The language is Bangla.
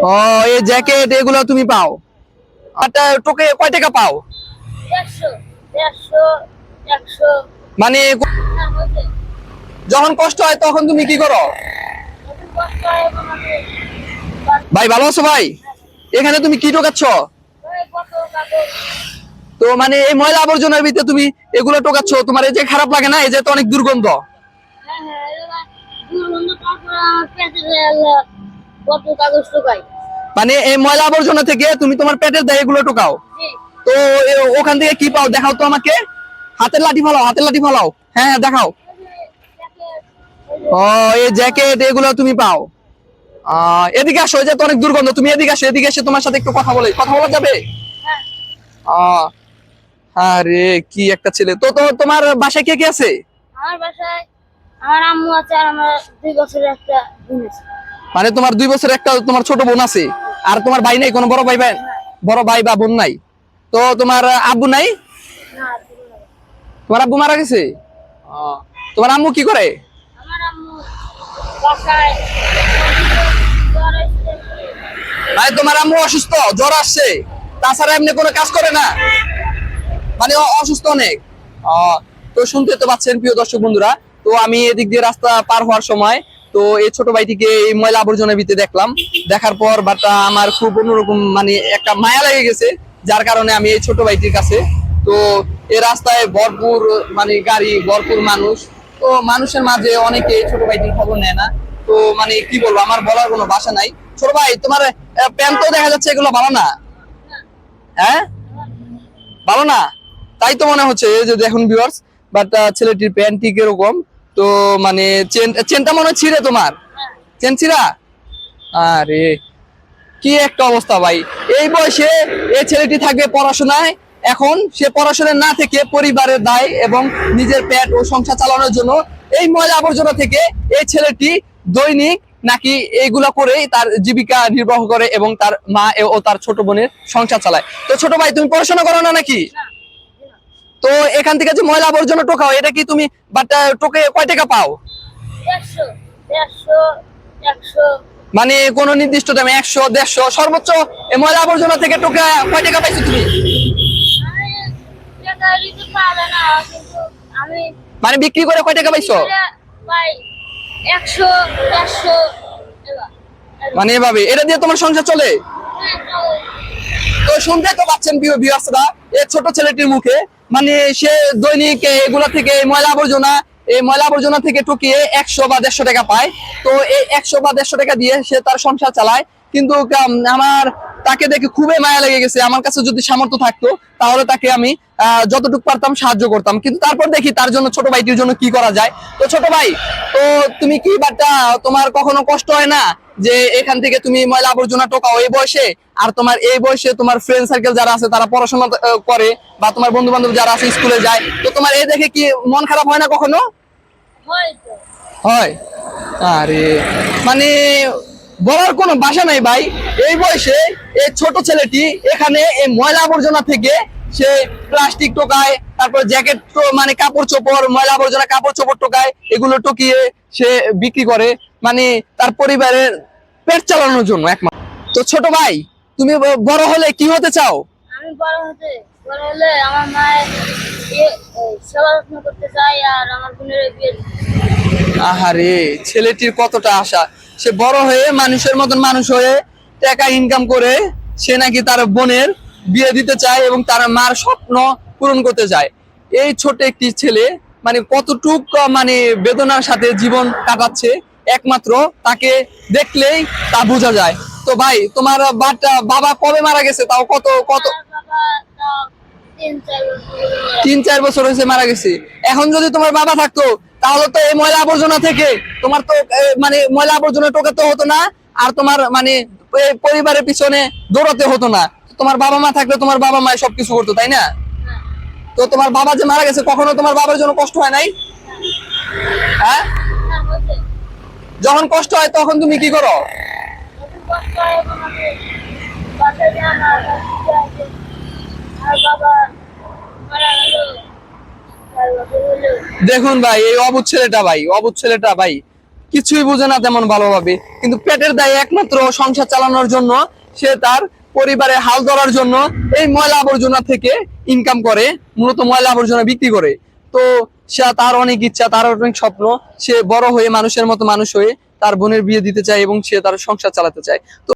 ও এই জ্যাকেট এগুলো তুমি পাও? আচ্ছা টোকে কয় টাকা পাও? মানে যখন কষ্ট হয় তখন তুমি কি করো? ভাই ভালো আছো ভাই? এখানে তুমি কি টোকাচ্ছ? তো মানে এই ময়লা আবর্জনার ভিতরে তুমি এগুলো টোকাচ্ছ? তোমার এই যে খারাপ লাগে না? এই যে তো অনেক দুর্গন্ধ। হ্যাঁ হ্যাঁ দুর্গন্ধ তারপরে আমার কত কাগজ টোকাই মানে এই ময়লা আবর্জনা থেকে তুমি তোমার পেটের দায়ে এগুলো টোকাও তো ওখান থেকে কি পাও? দেখাও তো আমাকে। হাতের লাঠি ফালাও হাতের লাঠি ফালাও। হ্যাঁ হ্যাঁ দেখাও। ও এই জ্যাকেট এগুলো তুমি পাও। এদিকে আসো এই যে তো অনেক দুর্গন্ধ। তুমি এদিকে আসো এদিকে এসে তোমার সাথে একটু কথা বলে। কথা বলা যাবে? হ্যাঁ। আহ, আরে কি একটা ছেলে। তো তো তোমার বাসায় কে কে আছে? আমার বাসায় আমার আম্মু আছে আর আমার দুই বছরের একটা বোন আছে। মানে তোমার দুই বছর একটা তোমার ছোট বোন আছে, আর তোমার ভাই নাই, কোনো বড় ভাই ভাই বড় ভাই বা বোন নাই। তো তোমার আব্বু নাই। তোমার আব্বু মারা গেছে? তোমার আম্মু কি করে। মানে তোমার আম্মু অসুস্থ, জ্বর আসছে। তাছাড়া এমনি কোনো কাজ করে না? মানে অসুস্থ অনেক। তো শুনতে তো পাচ্ছেন প্রিয় দর্শক বন্ধুরা, তো আমি এদিক দিয়ে রাস্তা পার হওয়ার সময় তো এই ছোট ভাইটিকে এই ময়লা আবর্জনার ভিতরে দেখলাম। দেখার পর বাট আমার খুব অন্যরকম মানে একটা মায়া লেগে গেছে, যার কারণে আমি এই ছোট ভাইটির কাছে। তো এই রাস্তায় ভরপুর মানে গাড়ি, ভরপুর মানুষ। তো মানুষের মাঝে অনেকে ছোট ভাইটির খবর নেয় না। তো মানে কি বলব, আমার বলার কোনো ভাষা নাই। ছোট ভাই, তোমার প্যান্ট তো দেখা যাচ্ছে এগুলো ভালো না? হ্যাঁ? ভালো না? তাই তো মনে হচ্ছে, এই যে দেখুন ভিউয়ার্স বাট ছেলেটির প্যান্ট ঠিক এরকম তো মানে চেন, চেনটা মনে ছিঁড়ে তোমার? চেন ছিঁড়া? আরে, কি একটা অবস্থা ভাই। এই বয়সে এই ছেলেটি থাকবে পড়াশোনায়। এখন সে পড়াশোনায় না থেকে পরিবারের দায় এবং নিজের পেট ও সংসার চালানোর জন্য এই ময়লা আবর্জনা থেকে এই ছেলেটি দৈনিক নাকি এইগুলা করেই তার জীবিকা নির্বাহ করে এবং তার মা ও তার ছোট বোনের সংসার চালায়। তো ছোট ভাই, তুমি পড়াশোনা করো না নাকি? তো এখান থেকে যে ময়লা আবর্জনা টোকাও এটা কি তুমি বাট টোকে কয় টাকা পাও? মানে কোন নির্দিষ্ট দামে একশো দেড়শো সর্বোচ্চ ময়লা আবর্জনা থেকে টোকা কয় টাকা পাইছো তুমি? মানে বিক্রি করে কয় টাকা পাইছো? মানে এভাবে। এটা দিয়ে তোমার সংসার চলে? শুনতে তো পাচ্ছেন বিয়াসরা এই ছোট ছেলেটির মুখে। মানে সে দৈনিক এগুলা থেকে ময়লা আবর্জনা, এই ময়লা আবর্জনা থেকে টুকিয়ে একশো বা দেড়শো টাকা পায়। তো এই একশো বা দেড়শো টাকা দিয়ে সে তার সংসার চালায়। কিন্তু আমার তাকে দেখে খুবই মায়া লেগে গেছে আমার কাছে যদি সামর্থ্য থাকতো তাহলে তাকে আমি যতটুকু পারতাম সাহায্য করতাম। কিন্তু তারপর দেখি তার জন্য ছোট ভাইটির জন্য কি করা যায়। তো ছোট ভাই তো তুমি কি বাটা তোমার কখনো কষ্ট হয় না যে এখান থেকে তুমি ময়লা আবর্জনা টোকাও এই বয়সে? আর তোমার এই বয়সে তোমার ফ্রেন্ড সার্কেল যারা আছে তারা পড়াশোনা করে বা তোমার বন্ধু বান্ধব যারা আছে স্কুলে যায়। তো তোমার এই দেখে কি মন খারাপ হয় না কখনো? হয়? আরে মানে বলার কোনো ভাষা নাই ভাই। এই বয়সে এই ছোট ছেলেটি এখানে এই ময়লা আবর্জনা থেকে সে প্লাস্টিক টোকায় তারপর জ্যাকেট মানে কাপড় চোপড় ময়লা আবর্জনা কাপড় চোপড় টোকায় এগুলো টকিয়ে সে বিক্রি করে। মানে তার পরিবারের পেট চালানোর জন্য একমাত্র। তো ছোট ভাই তুমি বড় হলে কি হতে চাও? আমি বড় হতে বড় হলে আমার মায়ের সেবা যত্ন করতে চাই আর আমার বোনের বিয়ে আহারে ছেলেটির কতটা আশা। সে বড় হয়ে মানুষের মতন মানুষ হয়ে টাকা ইনকাম করে সে নাকি তার বোনের বিয়ে দিতে চায় এবং তার মার স্বপ্ন পূরণ করতে চায়। এই ছোট একটি ছেলে মানে কতটুক মানে বেদনার সাথে জীবন কাটাচ্ছে একমাত্র তাকে দেখলেই তা বোঝা যায়। তো ভাই তোমার বাবা কবে মারা গেছে? তাও কত কত। তিন চার বছর হয়েছে মারা গেছে। এখন যদি তোমার বাবা থাকতো তাহলে তো এই ময়লা আবর্জনা থেকে তোমার তো মানে ময়লা আবর্জনা টোকাতে হতো না, আর তোমার মানে পরিবারের পিছনে দৌড়াতে হতো না। তোমার বাবা মা থাকলে তোমার বাবা মা সবকিছু করতো, তাই না? তো তোমার বাবা যে মারা গেছে, কখনো তোমার বাবার জন্য কষ্ট হয় নাই? হ্যাঁ? যখন কষ্ট হয় তখন তুমি কি করো নতুন কষ্ট হয় এবং আমি বাসায় যাই আমার দিদি আছে আর বাবা মারা গেল চার বছর হলো দেখুন ভাই, এই অবুধ ছেলেটা ভাই অবুধ ছেলেটা ভাই, কিছুই বুঝে না তেমন ভালোভাবে। কিন্তু পেটের দায়ে একমাত্র সংসার চালানোর জন্য সে তার পরিবারে হাল ধরার জন্য এই ময়লা আবর্জনা থেকে ইনকাম করে, মূলত ময়লা আবর্জনা বিক্রি করে। তো সে তার অনেক ইচ্ছা, তার অনেক স্বপ্ন, সে বড় হয়ে মানুষের মতো মানুষ হয়ে তার বোনের বিয়ে দিতে চায় এবং সে তার সংসার চালাতে চায়। তো